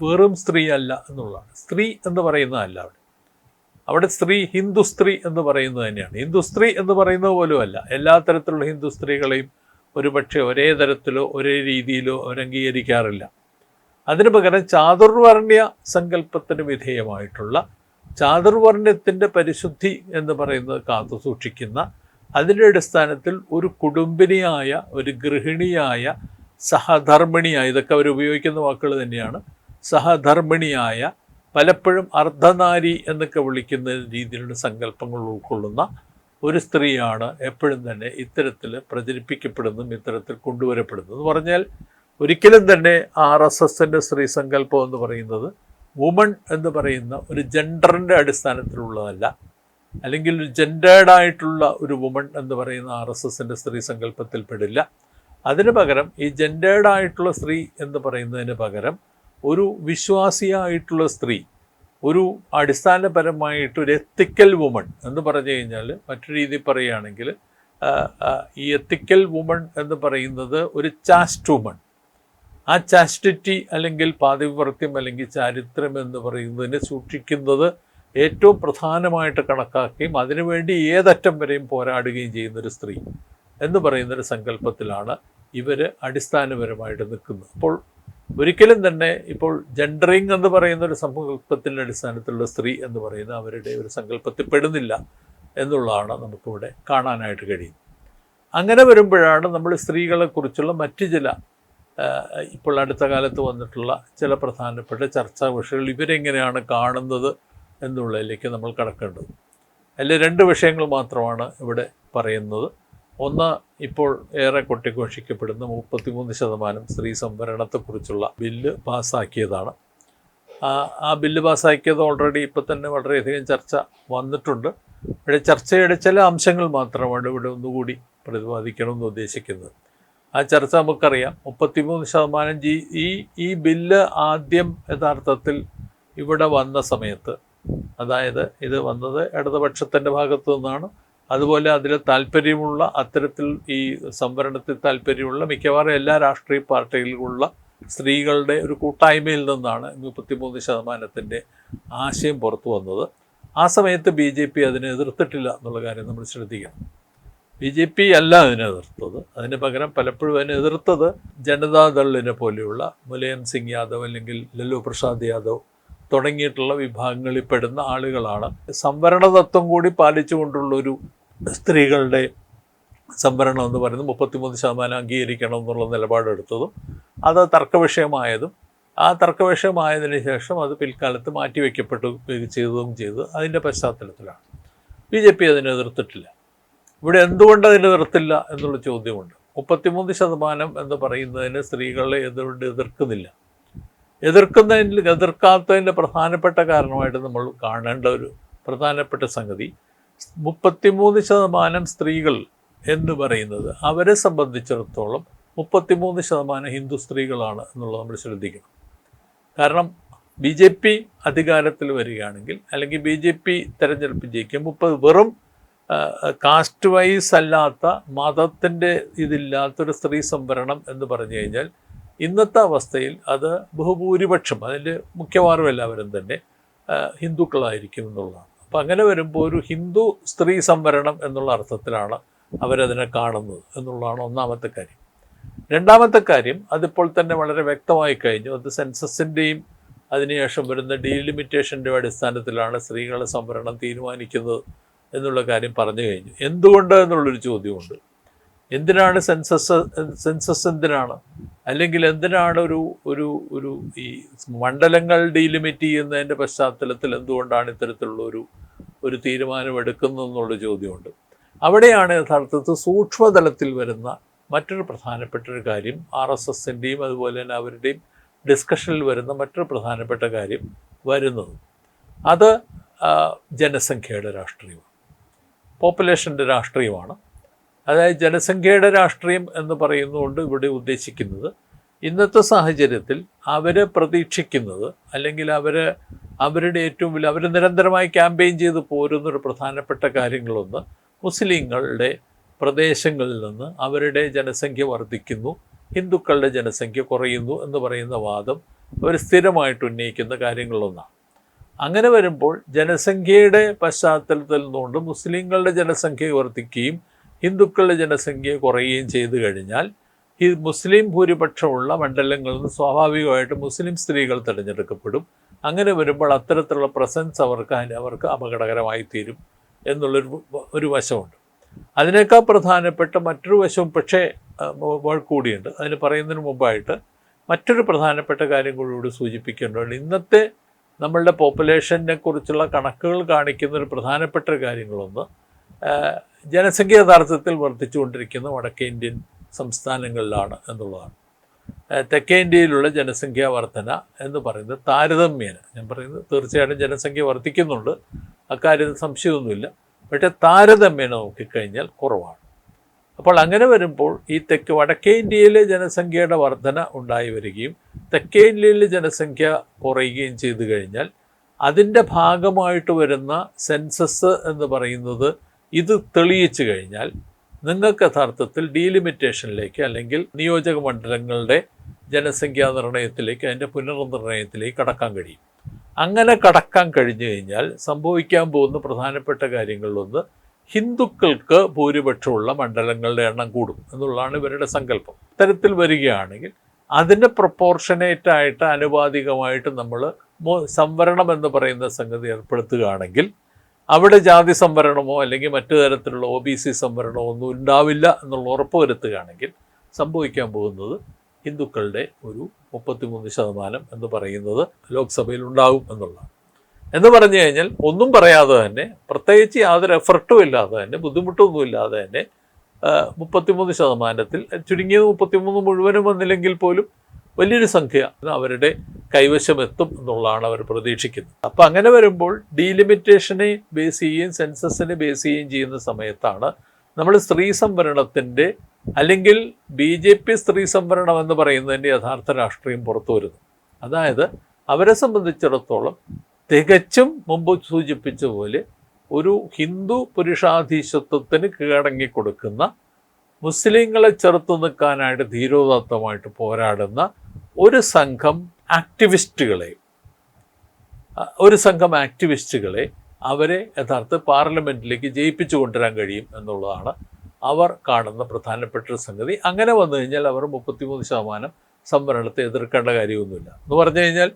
വെറും സ്ത്രീ അല്ല എന്നുള്ളതാണ്. സ്ത്രീ എന്ന് പറയുന്നതല്ല അവിടെ. അവിടെ സ്ത്രീ ഹിന്ദു സ്ത്രീ എന്ന് പറയുന്നത് തന്നെയാണ്. ഹിന്ദു സ്ത്രീ എന്ന് പറയുന്നത് പോലും അല്ല. എല്ലാ തരത്തിലുള്ള ഹിന്ദു സ്ത്രീകളെയും ഒരുപക്ഷെ ഒരേ തരത്തിലോ ഒരേ രീതിയിലോ അവരംഗീകരിക്കാറില്ല അതിനു പകരം ചാതുർവർണ്യ സങ്കല്പത്തിന് വിധേയമായിട്ടുള്ള ചാതുർവർണ്യത്തിന്റെ പരിശുദ്ധി എന്ന് പറയുന്നത് കാത്തു സൂക്ഷിക്കുന്ന അതിന്റെ അടിസ്ഥാനത്തിൽ ഒരു കുടുംബിനിയായ ഒരു ഗൃഹിണിയായ സഹധർമ്മിണിയായ ഇതൊക്കെ അവർ ഉപയോഗിക്കുന്ന വാക്കുകൾ തന്നെയാണ്. സഹധർമ്മിണിയായ പലപ്പോഴും അർദ്ധനാരി എന്നൊക്കെ വിളിക്കുന്ന രീതിയിലുള്ള സങ്കല്പങ്ങൾ ഉൾക്കൊള്ളുന്ന ഒരു സ്ത്രീയാണ് എപ്പോഴും തന്നെ ഇത്തരത്തിൽ പ്രചരിപ്പിക്കപ്പെടുന്നതും ഇത്തരത്തിൽ കൊണ്ടുവരപ്പെടുന്നതും. പറഞ്ഞാൽ ഒരിക്കലും തന്നെ ആർ എസ് എസിന്റെ സ്ത്രീ സങ്കല്പം എന്ന് പറയുന്നത് വുമൺ എന്ന് പറയുന്ന ഒരു ജെൻഡറിന്റെ അടിസ്ഥാനത്തിലുള്ളതല്ല. അല്ലെങ്കിൽ ഒരു ജെൻഡേർഡ് ആയിട്ടുള്ള ഒരു വുമൺ എന്ന് പറയുന്ന ആർ എസ് എസിന്റെ സ്ത്രീ സങ്കല്പത്തിൽ പെടില്ല അതിന് പകരം ഈ ജെൻഡേർഡ് ആയിട്ടുള്ള സ്ത്രീ എന്ന് പറയുന്നതിന് പകരം ഒരു വിശ്വാസിയായിട്ടുള്ള സ്ത്രീ ഒരു അടിസ്ഥാനപരമായിട്ട് ഒരു എത്തിക്കൽ വുമൺ എന്ന് പറഞ്ഞു കഴിഞ്ഞാൽ മറ്റു രീതിയിൽ പറയുകയാണെങ്കിൽ ഈ എത്തിക്കൽ വുമൺ എന്ന് പറയുന്നത് ഒരു ചാസ്റ്റ് വുമൺ ആ ചാസ്റ്റിറ്റി അല്ലെങ്കിൽ പാതിവ്രത്യം അല്ലെങ്കിൽ ചാരിത്രം എന്ന് പറയുന്നതിനെ സൂക്ഷിക്കുന്നത് ഏറ്റവും പ്രധാനമായിട്ട് കണക്കാക്കുകയും അതിനുവേണ്ടി ഏതറ്റം വരെയും പോരാടുകയും ചെയ്യുന്നൊരു സ്ത്രീ എന്ന് പറയുന്നൊരു സങ്കല്പത്തിലാണ് ഇവർ അടിസ്ഥാനപരമായിട്ട് നിൽക്കുന്നത്. അപ്പോൾ ഒരിക്കലും തന്നെ ഇപ്പോൾ ജെൻഡറിങ് എന്ന് പറയുന്ന ഒരു സങ്കല്പത്തിന്റെ അടിസ്ഥാനത്തിലുള്ള സ്ത്രീ എന്ന് പറയുന്ന അവരുടെ ഒരു സങ്കല്പത്തിൽ പെടുന്നില്ല എന്നുള്ളതാണ് നമുക്കിവിടെ കാണാനായിട്ട് കഴിയും അങ്ങനെ വരുമ്പോഴാണ് നമ്മൾ സ്ത്രീകളെക്കുറിച്ചുള്ള മറ്റ് ചില ഇപ്പോൾ അടുത്ത കാലത്ത് വന്നിട്ടുള്ള ചില പ്രധാനപ്പെട്ട ചർച്ചാ വിഷയങ്ങൾ ഇവരെങ്ങനെയാണ് കാണുന്നത് എന്നുള്ളതിലേക്ക് നമ്മൾ കടക്കേണ്ടത് അതിൽ രണ്ട് വിഷയങ്ങൾ മാത്രമാണ് ഇവിടെ പറയുന്നത്. ഒന്ന് ഇപ്പോൾ ഏറെ കൊട്ടിഘോഷിക്കപ്പെടുന്ന മുപ്പത്തിമൂന്ന് ശതമാനം സ്ത്രീ സംവരണത്തെക്കുറിച്ചുള്ള ബില്ല് പാസ്സാക്കിയതാണ് ആ ബില്ല് പാസ്സാക്കിയത് ഓൾറെഡി ഇപ്പം തന്നെ വളരെയധികം ചർച്ച വന്നിട്ടുണ്ട്. ഇവിടെ ചർച്ചയുടെ ചില അംശങ്ങൾ മാത്രമാണ് ഇവിടെ ഒന്നുകൂടി പ്രതിപാദിക്കണമെന്ന് ഉദ്ദേശിക്കുന്നത്. ആ ചർച്ച നമുക്കറിയാം. മുപ്പത്തിമൂന്ന് ശതമാനം ജി ഈ ഈ ബില്ല് ആദ്യം യഥാർത്ഥത്തിൽ ഇവിടെ വന്ന സമയത്ത് അതായത് ഇത് വന്നത് ഇടതുപക്ഷത്തിന്റെ ഭാഗത്തു നിന്നാണ്. അതുപോലെ അതിൽ താല്പര്യമുള്ള അത്തരത്തിൽ ഈ സംവരണത്തിൽ താല്പര്യമുള്ള മിക്കവാറും എല്ലാ രാഷ്ട്രീയ പാർട്ടികളിലുള്ള സ്ത്രീകളുടെ ഒരു കൂട്ടായ്മയിൽ നിന്നാണ് മുപ്പത്തിമൂന്ന് ശതമാനത്തിന്റെ ആശയം പുറത്തു വന്നത്. ആ സമയത്ത് ബി ജെ പി അതിനെ എതിർത്തിട്ടില്ല എന്നുള്ള കാര്യം നമ്മൾ ശ്രദ്ധിക്കണം. ബി ജെ പി അല്ല അതിനെ എതിർത്തത്. അതിന് പകരം പലപ്പോഴും അതിനെ എതിർത്തത് ജനതാദളിനെ പോലെയുള്ള മുലയം സിംഗ് യാദവ് അല്ലെങ്കിൽ ലല്ലു പ്രസാദ് യാദവ് തുടങ്ങിയിട്ടുള്ള വിഭാഗങ്ങളിൽ പെടുന്ന ആളുകളാണ്. സംവരണ തത്വം കൂടി പാലിച്ചുകൊണ്ടുള്ള ഒരു സ്ത്രീകളുടെ സംവരണം എന്ന് പറയുന്നത് മുപ്പത്തിമൂന്ന് ശതമാനം അംഗീകരിക്കണം എന്നുള്ള നിലപാടെടുത്തതും അത് തർക്കവിഷയമായതും ആ തർക്കവിഷയമായതിന് ശേഷം അത് പിൽക്കാലത്ത് മാറ്റിവെക്കപ്പെട്ടു ചെയ്തതും ചെയ്ത്. അതിന്റെ പശ്ചാത്തലത്തിലാണ്. ബി ജെ പി അതിനെ എതിർത്തിട്ടില്ല. ഇവിടെ എന്തുകൊണ്ട് അതിനെ നിർത്തില്ല എന്നുള്ള ചോദ്യമുണ്ട്. മുപ്പത്തിമൂന്ന് ശതമാനം എന്ന് പറയുന്നതിന് സ്ത്രീകളെ എന്തുകൊണ്ട് എതിർക്കുന്നില്ല. എതിർക്കുന്നതിന് എതിർക്കാത്തതിന്റെ പ്രധാനപ്പെട്ട കാരണമായിട്ട് നമ്മൾ കാണേണ്ട ഒരു പ്രധാനപ്പെട്ട സംഗതി മുപ്പത്തിമൂന്ന് ശതമാനം സ്ത്രീകൾ എന്ന് പറയുന്നത് അവരെ സംബന്ധിച്ചിടത്തോളം മുപ്പത്തിമൂന്ന് ശതമാനം ഹിന്ദു സ്ത്രീകളാണ് എന്നുള്ളത് നമ്മൾ ശ്രദ്ധിക്കണം. കാരണം ബി ജെ പി അധികാരത്തിൽ വരികയാണെങ്കിൽ അല്ലെങ്കിൽ ബി ജെ പി തെരഞ്ഞെടുപ്പ് ജയിക്കും മുപ്പത് വെറും കാസ്റ്റ് വൈസ് അല്ലാത്ത മതത്തിന്റെ ഇതില്ലാത്തൊരു സ്ത്രീ സംവരണം എന്ന് പറഞ്ഞു കഴിഞ്ഞാൽ ഇന്നത്തെ അവസ്ഥയിൽ അത് ബഹുഭൂരിപക്ഷം അതിന്റെ മിക്കവാറും എല്ലാവരും തന്നെ ഹിന്ദുക്കളായിരിക്കും എന്നുള്ളതാണ്. അപ്പം അങ്ങനെ വരുമ്പോൾ ഒരു ഹിന്ദു സ്ത്രീ സംവരണം എന്നുള്ള അർത്ഥത്തിലാണ് അവരതിനെ കാണുന്നത് എന്നുള്ളതാണ് ഒന്നാമത്തെ കാര്യം. രണ്ടാമത്തെ കാര്യം അതിപ്പോൾ തന്നെ വളരെ വ്യക്തമായി കഴിഞ്ഞു. അത് സെൻസസിന്റെയും അതിനുശേഷം വരുന്ന ഡീലിമിറ്റേഷന്റെ അടിസ്ഥാനത്തിലാണ് സ്ത്രീകളുടെ സംവരണം തീരുമാനിക്കുന്നത് എന്നുള്ള കാര്യം പറഞ്ഞു കഴിഞ്ഞു. എന്തുകൊണ്ട് എന്നുള്ളൊരു ചോദ്യമുണ്ട്. എന്തിനാണ് സെൻസസ് സെൻസസ് എന്തിനാണ്? അല്ലെങ്കിൽ എന്തിനാണ് ഒരു ഒരു ഒരു ഈ മണ്ഡലങ്ങൾ ഡീലിമിറ്റ് ചെയ്യുന്നതിന്റെ പശ്ചാത്തലത്തിൽ എന്തുകൊണ്ടാണ് ഇത്തരത്തിലുള്ള ഒരു ഒരു തീരുമാനം എടുക്കുന്നതെന്നുള്ള ചോദ്യമുണ്ട്. അവിടെയാണ് യഥാർത്ഥത്തിൽ സൂക്ഷ്മതലത്തിൽ വരുന്ന മറ്റൊരു പ്രധാനപ്പെട്ട ഒരു കാര്യം ആർ എസ് എസിന്റെയും അതുപോലെ തന്നെ അവരുടെയും ഡിസ്കഷനിൽ വരുന്ന മറ്റൊരു പ്രധാനപ്പെട്ട കാര്യം വരുന്നത്. അത് ജനസംഖ്യയുടെ രാഷ്ട്രീയമാണ്. പോപ്പുലേഷന്റെ രാഷ്ട്രീയമാണ്. അതായത് ജനസംഖ്യയുടെ രാഷ്ട്രീയം എന്ന് പറയുന്നതുകൊണ്ട് ഇവിടെ ഉദ്ദേശിക്കുന്നത് ഇന്നത്തെ സാഹചര്യത്തിൽ അവർ പ്രതീക്ഷിക്കുന്നത് അല്ലെങ്കിൽ അവർ അവരുടെ ഏറ്റവും വലിയ അവർ നിരന്തരമായി ക്യാമ്പയിൻ ചെയ്ത് പോരുന്നൊരു പ്രധാനപ്പെട്ട കാര്യങ്ങളൊന്ന് മുസ്ലിങ്ങളുടെ പ്രദേശങ്ങളിൽ നിന്ന് അവരുടെ ജനസംഖ്യ വർദ്ധിക്കുന്നു ഹിന്ദുക്കളുടെ ജനസംഖ്യ കുറയുന്നു എന്ന് പറയുന്ന വാദം അവർ സ്ഥിരമായിട്ട് ഉന്നയിക്കുന്ന കാര്യങ്ങളൊന്നാണ്. അങ്ങനെ വരുമ്പോൾ ജനസംഖ്യയുടെ പശ്ചാത്തലത്തിൽ നിന്നുകൊണ്ട് മുസ്ലിങ്ങളുടെ ജനസംഖ്യ വർദ്ധിക്കുകയും ഹിന്ദുക്കളുടെ ജനസംഖ്യ കുറയുകയും ചെയ്തു കഴിഞ്ഞാൽ ഈ മുസ്ലിം ഭൂരിപക്ഷമുള്ള മണ്ഡലങ്ങളിൽ നിന്ന് സ്വാഭാവികമായിട്ട് മുസ്ലിം സ്ത്രീകൾ തിരഞ്ഞെടുക്കപ്പെടും. അങ്ങനെ വരുമ്പോൾ അത്തരത്തിലുള്ള പ്രസൻസ് അവർക്ക് അവർക്ക് അപകടകരമായി തീരും എന്നുള്ളൊരു ഒരു വശമുണ്ട്. അതിനേക്കാൾ പ്രധാനപ്പെട്ട മറ്റൊരു വശവും പക്ഷേ കൂടിയുണ്ട്. അതിന് പറയുന്നതിന് മുമ്പായിട്ട് മറ്റൊരു പ്രധാനപ്പെട്ട കാര്യം കൂടി സൂചിപ്പിക്കേണ്ടതുണ്ട്. ഇന്നത്തെ നമ്മളുടെ പോപ്പുലേഷനെ കുറിച്ചുള്ള കണക്കുകൾ കാണിക്കുന്ന ഒരു പ്രധാനപ്പെട്ട കാര്യങ്ങളൊന്ന് ജനസംഖ്യ യഥാർത്ഥത്തിൽ വർദ്ധിച്ചുകൊണ്ടിരിക്കുന്ന വടക്കേ ഇന്ത്യൻ സംസ്ഥാനങ്ങളിലാണ് എന്നുള്ളതാണ്. തെക്കേ ഇന്ത്യയിലുള്ള ജനസംഖ്യാ വർധന എന്ന് പറയുന്നത് താരതമ്യേന. ഞാൻ പറയുന്നത് തീർച്ചയായിട്ടും ജനസംഖ്യ വർദ്ധിക്കുന്നുണ്ട്. അക്കാര്യത്തിൽ സംശയമൊന്നുമില്ല. പക്ഷേ താരതമ്യേന നോക്കിക്കഴിഞ്ഞാൽ കുറവാണ്. അപ്പോൾ അങ്ങനെ വരുമ്പോൾ ഈ തെക്ക് വടക്കേ ഇന്ത്യയിലെ ജനസംഖ്യയുടെ വർധന ഉണ്ടായി വരികയും തെക്കേ ഇന്ത്യയിലെ ജനസംഖ്യ കുറയുകയും ചെയ്തു കഴിഞ്ഞാൽ അതിന്റെ ഭാഗമായിട്ട് വരുന്ന സെൻസസ് എന്ന് പറയുന്നത് ഇത് തെളിയിച്ചു കഴിഞ്ഞാൽ നിങ്ങൾക്ക് യഥാർത്ഥത്തിൽ ഡീലിമിറ്റേഷനിലേക്ക് അല്ലെങ്കിൽ നിയോജക മണ്ഡലങ്ങളുടെ ജനസംഖ്യാ നിർണയത്തിലേക്ക് അതിന്റെ പുനർനിർണയത്തിലേക്ക് കടക്കാൻ കഴിയും. അങ്ങനെ കടക്കാൻ കഴിഞ്ഞു കഴിഞ്ഞാൽ സംഭവിക്കാൻ പോകുന്ന പ്രധാനപ്പെട്ട കാര്യങ്ങളിലൊന്ന് ഹിന്ദുക്കൾക്ക് ഭൂരിപക്ഷമുള്ള മണ്ഡലങ്ങളുടെ എണ്ണം കൂടും എന്നുള്ളതാണ് ഇവരുടെ സങ്കല്പം. ഇത്തരത്തിൽ വരികയാണെങ്കിൽ അതിന് പ്രൊപ്പോർഷനേറ്റ് ആയിട്ട് ആനുപാതികമായിട്ട് നമ്മൾ സംവരണം എന്ന് പറയുന്ന സംഗതി ഏർപ്പെടുത്തുകയാണെങ്കിൽ അവിടെ ജാതി സംവരണമോ അല്ലെങ്കിൽ മറ്റു തരത്തിലുള്ള ഒ ബി സി സംവരണമോ ഒന്നും ഉണ്ടാവില്ല എന്നുള്ള ഉറപ്പ് വരുത്തുകയാണെങ്കിൽ സംഭവിക്കാൻ പോകുന്നത് ഹിന്ദുക്കളുടെ ഒരു മുപ്പത്തിമൂന്ന് ശതമാനം എന്ന് പറയുന്നത് ലോക്സഭയിൽ ഉണ്ടാകും എന്നുള്ളതാണ്. എന്ന് പറഞ്ഞു കഴിഞ്ഞാൽ ഒന്നും പറയാതെ തന്നെ പ്രത്യേകിച്ച് യാതൊരു എഫർട്ടും ഇല്ലാതെ തന്നെ ബുദ്ധിമുട്ടൊന്നും ഇല്ലാതെ തന്നെ മുപ്പത്തിമൂന്ന് ശതമാനത്തിൽ. ചുരുങ്ങിയത് മുപ്പത്തിമൂന്ന് മുഴുവനും വന്നില്ലെങ്കിൽ പോലും വലിയൊരു സംഖ്യ അവരുടെ കൈവശം എത്തും എന്നുള്ളതാണ് അവർ പ്രതീക്ഷിക്കുന്നത്. അപ്പം അങ്ങനെ വരുമ്പോൾ ഡീലിമിറ്റേഷനെ ബേസ് ചെയ്യുകയും സെൻസസിനെ ബേസ് ചെയ്യുകയും ചെയ്യുന്ന സമയത്താണ് നമ്മൾ സ്ത്രീ സംവരണത്തിന്റെ അല്ലെങ്കിൽ ബി ജെ പി സ്ത്രീ സംവരണം എന്ന് പറയുന്നതിന്റെ യഥാർത്ഥ രാഷ്ട്രീയം പുറത്തു വരുന്നത് അതായത് അവരെ സംബന്ധിച്ചിടത്തോളം തികച്ചും മുമ്പ് സൂചിപ്പിച്ച പോലെ ഒരു ഹിന്ദു പുരുഷാധീശത്വത്തിന് കീഴടങ്ങി കൊടുക്കുന്ന മുസ്ലിങ്ങളെ ചെറുത്തു നിൽക്കാനായിട്ട് ധീരോദാത്തമായിട്ട് പോരാടുന്ന ഒരു സംഘം ആക്ടിവിസ്റ്റുകളെ ഒരു സംഘം ആക്ടിവിസ്റ്റുകളെ അവരെ യഥാർത്ഥ പാർലമെന്റിലേക്ക് ജയിപ്പിച്ചു കൊണ്ടുവരാൻ കഴിയും എന്നുള്ളതാണ് അവർ കാണുന്ന പ്രധാനപ്പെട്ട ഒരു സംഗതി. അങ്ങനെ വന്നു കഴിഞ്ഞാൽ അവർ മുപ്പത്തിമൂന്ന് ശതമാനം സംവരണത്തെ എതിർക്കേണ്ട കാര്യമൊന്നുമില്ല. എന്ന് പറഞ്ഞു കഴിഞ്ഞാൽ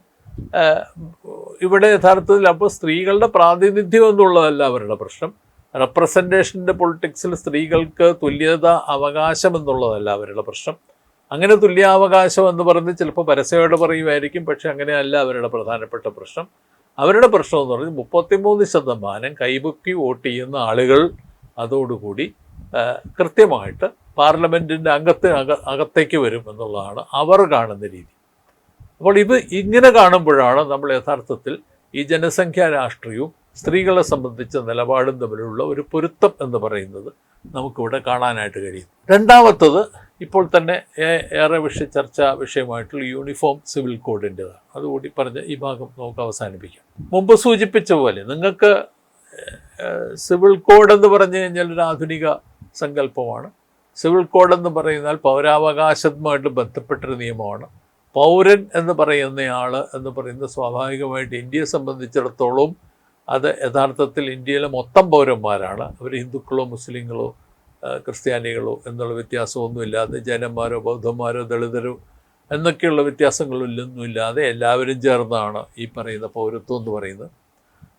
ഇവിടെ യഥാർത്ഥത്തിൽ അപ്പോൾ സ്ത്രീകളുടെ പ്രാതിനിധ്യം എന്നുള്ളതല്ല അവരുടെ പ്രശ്നം. റെപ്രസെന്റേഷന്റെ പൊളിറ്റിക്സിൽ സ്ത്രീകൾക്ക് തുല്യത അവകാശം എന്നുള്ളതല്ല അവരുടെ പ്രശ്നം. അങ്ങനെ തുല്യാവകാശം എന്ന് പറഞ്ഞ് ചിലപ്പോൾ പരസ്യമായിട്ട് പറയുമായിരിക്കും പക്ഷെ അങ്ങനെയല്ല അവരുടെ പ്രധാനപ്പെട്ട പ്രശ്നം. അവരുടെ പ്രശ്നം എന്ന് പറഞ്ഞാൽ മുപ്പത്തിമൂന്ന് ശതമാനം കൈപൊക്കി വോട്ട് ചെയ്യുന്ന ആളുകൾ അതോടുകൂടി കൃത്യമായിട്ട് പാർലമെന്റിന്റെ അംഗത്തിന് അക അകത്തേക്ക് വരും എന്നുള്ളതാണ് അവർ കാണുന്ന രീതി. അപ്പോൾ ഇത് ഇങ്ങനെ കാണുമ്പോഴാണ് നമ്മൾ യഥാർത്ഥത്തിൽ ഈ ജനസംഖ്യാ രാഷ്ട്രീയവും സ്ത്രീകളെ സംബന്ധിച്ച നിലപാടും തമ്മിലുള്ള ഒരു പൊരുത്തം എന്ന് പറയുന്നത് നമുക്കിവിടെ കാണാനായിട്ട് കഴിയും. രണ്ടാമത്തത് ഇപ്പോൾ തന്നെ ഏറെ വിഷയ ചർച്ചാ വിഷയമായിട്ടുള്ള യൂണിഫോം സിവിൽ കോഡിന്റെതാണ്. അതുകൂടി പറഞ്ഞ് ഈ ഭാഗം നമുക്ക് അവസാനിപ്പിക്കാം. മുമ്പ് സൂചിപ്പിച്ച പോലെ നിങ്ങൾക്ക് സിവിൽ കോഡ് എന്ന് പറഞ്ഞു കഴിഞ്ഞാൽ ഒരു ആധുനിക സങ്കല്പമാണ്. സിവിൽ കോഡ് എന്ന് പറയുന്നാൽ പൗരാവകാശവുമായിട്ട് ബന്ധപ്പെട്ടൊരു നിയമമാണ്. പൗരൻ എന്ന് പറയുന്നയാൾ എന്ന് പറയുന്നത് സ്വാഭാവികമായിട്ട് ഇന്ത്യയെ സംബന്ധിച്ചിടത്തോളം അത് യഥാർത്ഥത്തിൽ ഇന്ത്യയിലെ മൊത്തം പൗരന്മാരാണ്. അവർ ഹിന്ദുക്കളോ മുസ്ലിങ്ങളോ ക്രിസ്ത്യാനികളോ എന്നുള്ള വ്യത്യാസമൊന്നുമില്ലാതെ ജൈനന്മാരോ ബൗദ്ധന്മാരോ ദളിതരോ എന്നൊക്കെയുള്ള വ്യത്യാസങ്ങളൊന്നും ഇല്ലാതെ എല്ലാവരും ചേർന്നാണ് ഈ പറയുന്ന പൗരത്വം എന്ന് പറയുന്നത്.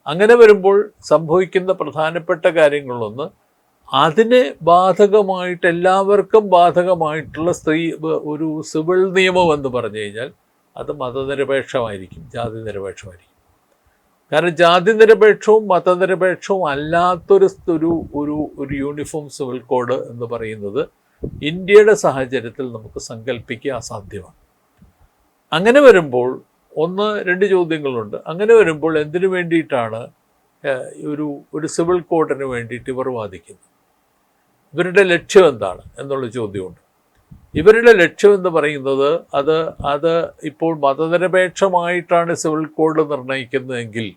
അങ്ങനെ വരുമ്പോൾ സംഭവിക്കുന്ന പ്രധാനപ്പെട്ട കാര്യങ്ങളൊന്ന് അതിന് ബാധകമായിട്ട് എല്ലാവർക്കും ബാധകമായിട്ടുള്ള സ്ത്രീ ഒരു സിവിൽ നിയമം എന്ന് പറഞ്ഞു കഴിഞ്ഞാൽ അത് മതനിരപേക്ഷമായിരിക്കും ജാതി നിരപേക്ഷമായിരിക്കും കാരണം ജാതി നിരപേക്ഷവും മതനിരപേക്ഷവും അല്ലാത്തൊരു ഒരു ഒരു ഒരു യൂണിഫോം സിവിൽ കോഡ് എന്ന് പറയുന്നത് ഇന്ത്യയുടെ സാഹചര്യത്തിൽ നമുക്ക് സങ്കല്പിക്കുക അസാധ്യമാണ്. അങ്ങനെ വരുമ്പോൾ ഒന്ന് രണ്ട് ചോദ്യങ്ങളുണ്ട്. അങ്ങനെ വരുമ്പോൾ എന്തിനു വേണ്ടിയിട്ടാണ് ഒരു ഒരു സിവിൽ കോഡിന് വേണ്ടിയിട്ട് ഇവർ വാദിക്കുന്നത്? ഇവരുടെ ലക്ഷ്യം എന്താണ് എന്നുള്ള ചോദ്യമുണ്ട്. ഇവരുടെ ലക്ഷ്യം എന്ന് പറയുന്നത് അത് അത് ഇപ്പോൾ മതനിരപേക്ഷമായിട്ടാണ് സിവിൽ കോഡ് നിർണയിക്കുന്നതെങ്കിൽ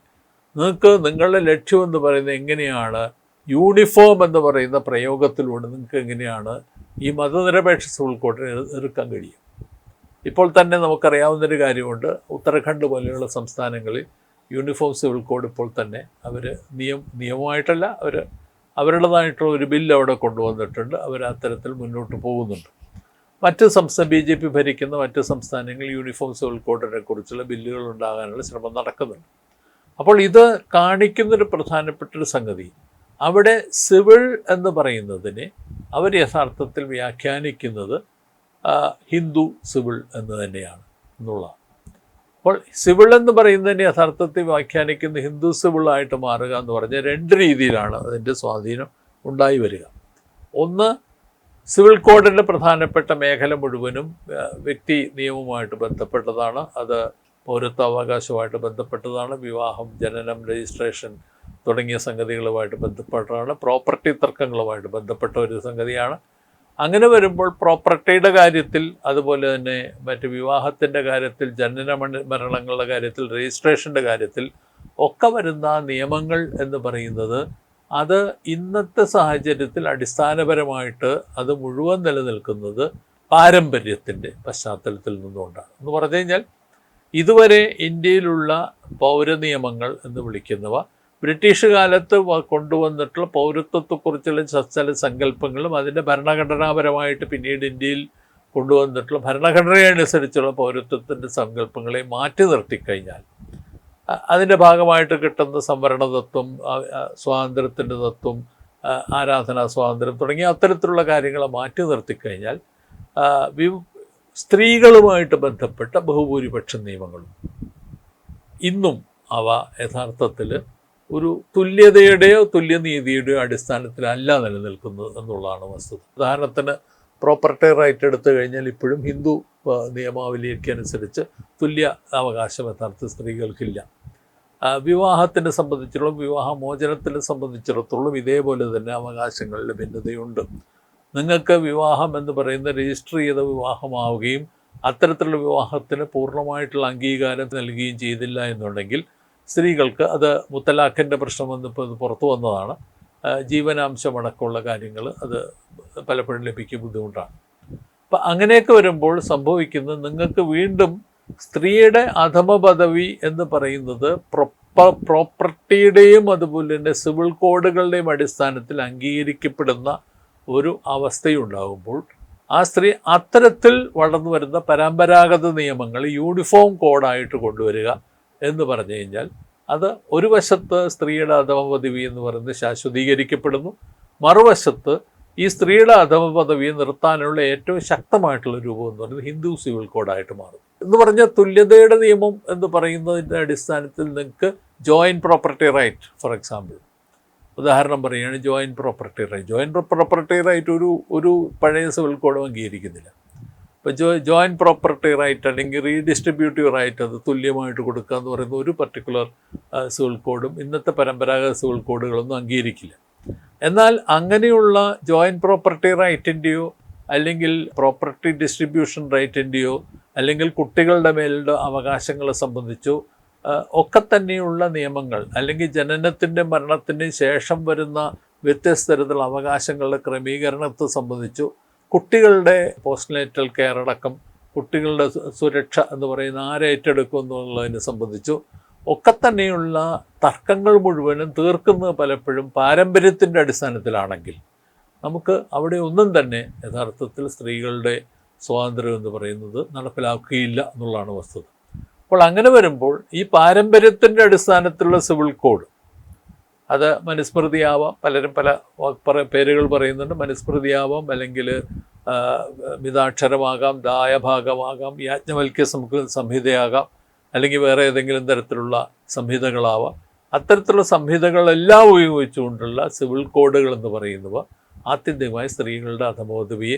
നിങ്ങൾക്ക് നിങ്ങളുടെ ലക്ഷ്യം എന്ന് പറയുന്നത് എങ്ങനെയാണ്? യൂണിഫോം എന്ന് പറയുന്ന പ്രയോഗത്തിലൂടെ നിങ്ങൾക്ക് എങ്ങനെയാണ് ഈ മതനിരപേക്ഷ സിവിൽ കോഡിനെ എതിർക്കാൻ കഴിയും ഇപ്പോൾ തന്നെ നമുക്കറിയാവുന്നൊരു കാര്യമുണ്ട്. ഉത്തരാഖണ്ഡ് പോലെയുള്ള സംസ്ഥാനങ്ങളിൽ യൂണിഫോം സിവിൽ കോഡ് ഇപ്പോൾ തന്നെ അവർ നിയം നിയമമായിട്ടല്ല അവർ അവരുടേതായിട്ടുള്ള ഒരു ബില്ല് അവിടെ കൊണ്ടുവന്നിട്ടുണ്ട്. അവർ അത്തരത്തിൽ മുന്നോട്ട് പോകുന്നുണ്ട്. മറ്റ് സംസ്ഥാന ബി ജെ പി ഭരിക്കുന്ന മറ്റ് സംസ്ഥാനങ്ങൾ യൂണിഫോം സിവിൽ കോഡിനെ കുറിച്ചുള്ള ബില്ലുകൾ ഉണ്ടാകാനുള്ള ശ്രമം നടക്കുന്നുണ്ട്. അപ്പോൾ ഇത് കാണിക്കുന്നൊരു പ്രധാനപ്പെട്ടൊരു സംഗതി. അവിടെ സിവിൾ എന്ന് പറയുന്നതിനെ അവർ യഥാർത്ഥത്തിൽ വ്യാഖ്യാനിക്കുന്നത് ഹിന്ദു സിവിൾ എന്ന് തന്നെയാണ് എന്നുള്ളതാണ്. അപ്പോൾ സിവിൾ എന്ന് പറയുന്നതിന് യഥാർത്ഥത്തിൽ വ്യാഖ്യാനിക്കുന്ന ഹിന്ദു സിവിളായിട്ട് മാറുക എന്ന് പറഞ്ഞാൽ രണ്ട് രീതിയിലാണ് അതിന്റെ സ്വാധീനം ഉണ്ടായി വരിക. ഒന്ന് സിവിൽ കോഡിന്റെ പ്രധാനപ്പെട്ട മേഖല മുഴുവനും വ്യക്തി നിയമവുമായിട്ട് ബന്ധപ്പെട്ടതാണ്. അത് പൗരത്വാവകാശവുമായിട്ട് ബന്ധപ്പെട്ടതാണ്. വിവാഹം ജനനം രജിസ്ട്രേഷൻ തുടങ്ങിയ സംഗതികളുമായിട്ട് ബന്ധപ്പെട്ടതാണ്. പ്രോപ്പർട്ടി തർക്കങ്ങളുമായിട്ട് ബന്ധപ്പെട്ട ഒരു സംഗതിയാണ്. അങ്ങനെ വരുമ്പോൾ പ്രോപ്പർട്ടിയുടെ കാര്യത്തിൽ അതുപോലെ തന്നെ മറ്റ് വിവാഹത്തിന്റെ കാര്യത്തിൽ ജനന മരണങ്ങളുടെ കാര്യത്തിൽ രജിസ്ട്രേഷന്റെ കാര്യത്തിൽ ഒക്കെ വരുന്ന നിയമങ്ങൾ എന്ന് പറയുന്നത് അത് ഇന്നത്തെ സാഹചര്യത്തിൽ അടിസ്ഥാനപരമായിട്ട് അത് മുഴുവൻ നിലനിൽക്കുന്നത് പാരമ്പര്യത്തിന്റെ പശ്ചാത്തലത്തിൽ നിന്നുകൊണ്ടാണ്. എന്ന് പറഞ്ഞു കഴിഞ്ഞാൽ ഇതുവരെ ഇന്ത്യയിലുള്ള പൗരനിയമങ്ങൾ എന്ന് വിളിക്കുന്നവ ബ്രിട്ടീഷ് കാലത്ത് കൊണ്ടുവന്നിട്ടുള്ള പൗരത്വത്തെക്കുറിച്ചുള്ള ചില സങ്കല്പങ്ങളും അതിന്റെ ഭരണഘടനാപരമായിട്ട് പിന്നീട് ഇന്ത്യയിൽ കൊണ്ടുവന്നിട്ടുള്ള ഭരണഘടനയനുസരിച്ചുള്ള പൗരത്വത്തിന്റെ സങ്കല്പങ്ങളെ മാറ്റി നിർത്തിക്കഴിഞ്ഞാൽ അതിന്റെ ഭാഗമായിട്ട് കിട്ടുന്ന സംവരണ തത്വം സ്വാതന്ത്ര്യത്തിന്റെ തത്വം ആരാധനാ സ്വാതന്ത്ര്യം തുടങ്ങിയ അത്തരത്തിലുള്ള കാര്യങ്ങളെ മാറ്റി നിർത്തിക്കഴിഞ്ഞാൽ വി- സ്ത്രീകളുമായിട്ട് ബന്ധപ്പെട്ട ബഹുഭൂരിപക്ഷ നിയമങ്ങളും ഇന്നും അവ യഥാർത്ഥത്തിൽ ഒരു തുല്യതയുടെയോ തുല്യനീതിയുടെയോ അടിസ്ഥാനത്തിലല്ല നിലനിൽക്കുന്നത് എന്നുള്ളതാണ് വസ്തുത. ഉദാഹരണത്തിന് പ്രോപ്പർട്ടി റൈറ്റ് എടുത്തു കഴിഞ്ഞാൽ ഇപ്പോഴും ഹിന്ദു നിയമാവലിയൊക്കെ അനുസരിച്ച് തുല്യ അവകാശം യഥാർത്ഥ സ്ത്രീകൾക്കില്ല. വിവാഹത്തിനെ സംബന്ധിച്ചിടത്തോളം വിവാഹമോചനത്തിനെ സംബന്ധിച്ചിടത്തോളം ഇതേപോലെ തന്നെ അവകാശങ്ങളിൽ ഭിന്നതയുണ്ട് നിങ്ങൾക്ക് വിവാഹം എന്ന് പറയുന്ന രജിസ്റ്റർ ചെയ്ത വിവാഹമാവുകയും അത്തരത്തിലുള്ള വിവാഹത്തിന് പൂർണമായിട്ടുള്ള അംഗീകാരം നൽകുകയും ചെയ്തില്ല എന്നുണ്ടെങ്കിൽ സ്ത്രീകൾക്ക് അത് മുത്തലാഖിന്റെ പ്രശ്നം വന്നപ്പോൾ ഇത് പുറത്തു വന്നതാണ്. ജീവനാംശമടക്കമുള്ള കാര്യങ്ങൾ അത് പലപ്പോഴും ലഭിക്കുക ബുദ്ധിമുട്ടാണ്. അപ്പം അങ്ങനെയൊക്കെ വരുമ്പോൾ സംഭവിക്കുന്നത് നിങ്ങൾക്ക് വീണ്ടും സ്ത്രീയുടെ അധമ പദവി എന്ന് പറയുന്നത് പ്രൊപ്പ പ്രോപ്പർട്ടിയുടെയും അതുപോലെ തന്നെ സിവിൽ കോഡുകളുടെയും അടിസ്ഥാനത്തിൽ അംഗീകരിക്കപ്പെടുന്ന ഒരു അവസ്ഥയുണ്ടാകുമ്പോൾ ആ സ്ത്രീ അത്തരത്തിൽ വളർന്നു വരുന്ന പരമ്പരാഗത നിയമങ്ങൾ യൂണിഫോം കോഡായിട്ട് കൊണ്ടുവരിക എന്ന് പറഞ്ഞു കഴിഞ്ഞാൽ അത് ഒരു വശത്ത് സ്ത്രീയുടെ അധമ പദവി എന്ന് പറയുന്നത് ശാശ്വതീകരിക്കപ്പെടുന്നു മറുവശത്ത് ഈ സ്ത്രീയുടെ അധമ പദവിയെ നിർത്താനുള്ള ഏറ്റവും ശക്തമായിട്ടുള്ള രൂപം എന്ന് പറയുന്നത് ഹിന്ദു സിവിൽ കോഡായിട്ട് മാറും എന്ന് പറഞ്ഞാൽ തുല്യതയുടെ നിയമം എന്ന് പറയുന്നതിന്റെ അടിസ്ഥാനത്തിൽ നിങ്ങൾക്ക് joint property right for example. ഉദാഹരണം പറയുകയാണ് joint property right. Joint property right ഒരു ഒരു പഴയ സിവിൽ കോഡും അംഗീകരിക്കുന്നില്ല. ഇപ്പോൾ ജോ ജോയിന്റ് പ്രോപ്പർട്ടി റൈറ്റ് അല്ലെങ്കിൽ റീഡിസ്ട്രിബ്യൂട്ടീവ് റൈറ്റ് അത് തുല്യമായിട്ട് കൊടുക്കുക എന്ന് പറയുന്ന ഒരു പർട്ടിക്കുലർ സിവിൽ കോഡും ഇന്നത്തെ പരമ്പരാഗത സിവിൽ കോഡുകളൊന്നും അംഗീകരിക്കില്ല. എന്നാൽ അങ്ങനെയുള്ള ജോയിന്റ് പ്രോപ്പർട്ടി റൈറ്റിന്റെയോ അല്ലെങ്കിൽ പ്രോപ്പർട്ടി ഡിസ്ട്രിബ്യൂഷൻ റൈറ്റിന്റെയോ അല്ലെങ്കിൽ കുട്ടികളുടെ മേലുള്ള അവകാശങ്ങളെ സംബന്ധിച്ചോ ഒക്കെ തന്നെയുള്ള നിയമങ്ങൾ അല്ലെങ്കിൽ ജനനത്തിന്റെ മരണത്തിന്റെയും ശേഷം വരുന്ന വ്യത്യസ്ത തരത്തിലുള്ള അവകാശങ്ങളുടെ ക്രമീകരണത്തെ സംബന്ധിച്ചു കുട്ടികളുടെ പോസ്റ്റ്നേറ്റൽ കെയർ അടക്കം കുട്ടികളുടെ സുരക്ഷ എന്ന് പറയുന്ന ആരെ ഏറ്റെടുക്കും എന്നുള്ളതിനെ സംബന്ധിച്ചു ഒക്കെ തന്നെയുള്ള തർക്കങ്ങൾ മുഴുവനും തീർക്കുന്നത് പലപ്പോഴും പാരമ്പര്യത്തിന്റെ അടിസ്ഥാനത്തിലാണെങ്കിൽ നമുക്ക് അവിടെ ഒന്നും തന്നെ യഥാർത്ഥത്തിൽ സ്ത്രീകളുടെ സ്വാതന്ത്ര്യം എന്ന് പറയുന്നത് നടപ്പിലാക്കുകയില്ല എന്നുള്ളതാണ് വസ്തുത. അപ്പോൾ അങ്ങനെ വരുമ്പോൾ ഈ പാരമ്പര്യത്തിന്റെ അടിസ്ഥാനത്തിലുള്ള സിവിൽ കോഡ് അത് മനുസ്മൃതിയാവാം. പലരും പല പേരുകൾ പറയുന്നുണ്ട്. മനുസ്മൃതിയാവാം അല്ലെങ്കിൽ മിതാക്ഷരമാകാം ദായഭാഗമാകാം യാജ്ഞവൽക്യ സംഹ- സംഹിതയാകാം അല്ലെങ്കിൽ വേറെ ഏതെങ്കിലും തരത്തിലുള്ള സംഹിതകളാവാം. അത്തരത്തിലുള്ള സംഹിതകളെല്ലാം ഉപയോഗിച്ചുകൊണ്ടുള്ള സിവിൽ കോഡുകൾ എന്ന് പറയുന്നവ ആത്യന്തികമായി സ്ത്രീകളുടെ അധമോദവിയെ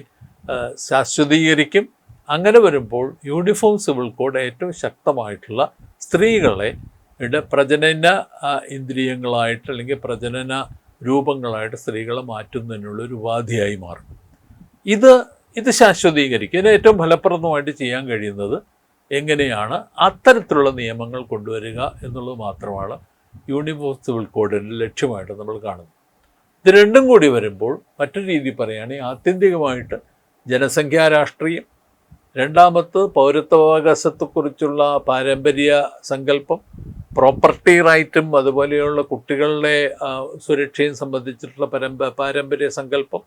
ശാശ്വതീകരിക്കും. അങ്ങനെ വരുമ്പോൾ യൂണിഫോം സിവിൽ കോഡ് ഏറ്റവും ശക്തമായിട്ടുള്ള സ്ത്രീകളെ യുടെ പ്രജനന ഇന്ദ്രിയങ്ങളായിട്ട് അല്ലെങ്കിൽ പ്രജനന രൂപങ്ങളായിട്ട് സ്ത്രീകളെ മാറ്റുന്നതിനുള്ള ഒരു ഉപാധിയായി മാറും ഇത് ഇത് ശാശ്വതീകരിക്കും ഇതിന് ഏറ്റവും ഫലപ്രദമായിട്ട് ചെയ്യാൻ കഴിയുന്നത് എങ്ങനെയാണ്? അത്തരത്തിലുള്ള നിയമങ്ങൾ കൊണ്ടുവരിക എന്നുള്ളത് മാത്രമാണ് യൂണിഫോം സിവിൽ കോഡിന്റെ ലക്ഷ്യമായിട്ട് നമ്മൾ കാണുന്നത്. ഇത് രണ്ടും കൂടി വരുമ്പോൾ മറ്റൊരു രീതി പറയുകയാണെങ്കിൽ ആത്യന്തികമായിട്ട് ജനസംഖ്യാ രാഷ്ട്രീയം രണ്ടാമത്ത് പൗരത്വാവകാശത്തെക്കുറിച്ചുള്ള പാരമ്പര്യ സങ്കല്പം പ്രോപ്പർട്ടി റൈറ്റും അതുപോലെയുള്ള കുട്ടികളുടെ സുരക്ഷയും സംബന്ധിച്ചിട്ടുള്ള പരമ്പ പാരമ്പര്യ സങ്കല്പം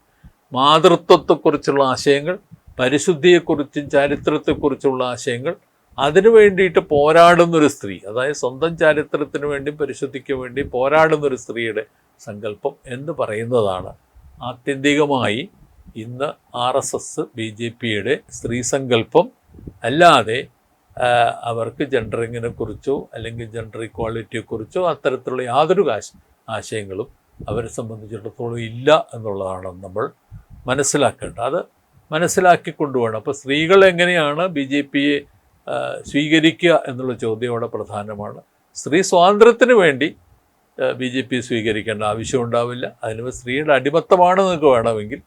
മാതൃത്വത്തെക്കുറിച്ചുള്ള ആശയങ്ങൾ പരിശുദ്ധിയെക്കുറിച്ചും ചരിത്രത്തെക്കുറിച്ചുള്ള ആശയങ്ങൾ അതിനു വേണ്ടിയിട്ട് പോരാടുന്നൊരു സ്ത്രീ അതായത് സ്വന്തം ചരിത്രത്തിന് വേണ്ടി പരിശുദ്ധിക്ക് വേണ്ടി പോരാടുന്നൊരു സ്ത്രീയുടെ സങ്കല്പം എന്ന് പറയുന്നതാണ് ആത്യന്തികമായി ഇന്ന് R S S B J പിയുടെ സ്ത്രീ സങ്കല്പം. അല്ലാതെ അവർക്ക് ജെൻഡറിങ്ങിനെ കുറിച്ചോ അല്ലെങ്കിൽ ജെൻഡർ ഇക്വാളിറ്റിയെക്കുറിച്ചോ അത്തരത്തിലുള്ള യാതൊരു കാശ് ആശയങ്ങളും അവരെ സംബന്ധിച്ചിടത്തോളം ഇല്ല എന്നുള്ളതാണ് നമ്മൾ മനസ്സിലാക്കേണ്ടത്. അത് മനസ്സിലാക്കിക്കൊണ്ട് വേണം അപ്പോൾ സ്ത്രീകൾ എങ്ങനെയാണ് ബി ജെ പിയെ സ്വീകരിക്കുക എന്നുള്ള ചോദ്യം അവിടെ പ്രധാനമാണ്. സ്ത്രീ സ്വാതന്ത്ര്യത്തിന് വേണ്ടി ബി ജെ പി സ്വീകരിക്കേണ്ട ആവശ്യമുണ്ടാവില്ല. അതിന് സ്ത്രീയുടെ അടിമത്തമാണ് നിങ്ങൾക്ക് വേണമെങ്കിൽ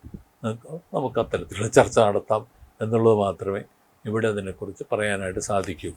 നമുക്ക് അത്തരത്തിലുള്ള ചർച്ച നടത്താം എന്നുള്ളത് മാത്രമേ ഇവിടെ അതിനെക്കുറിച്ച് പറയാനായിട്ട് സാധിക്കൂ.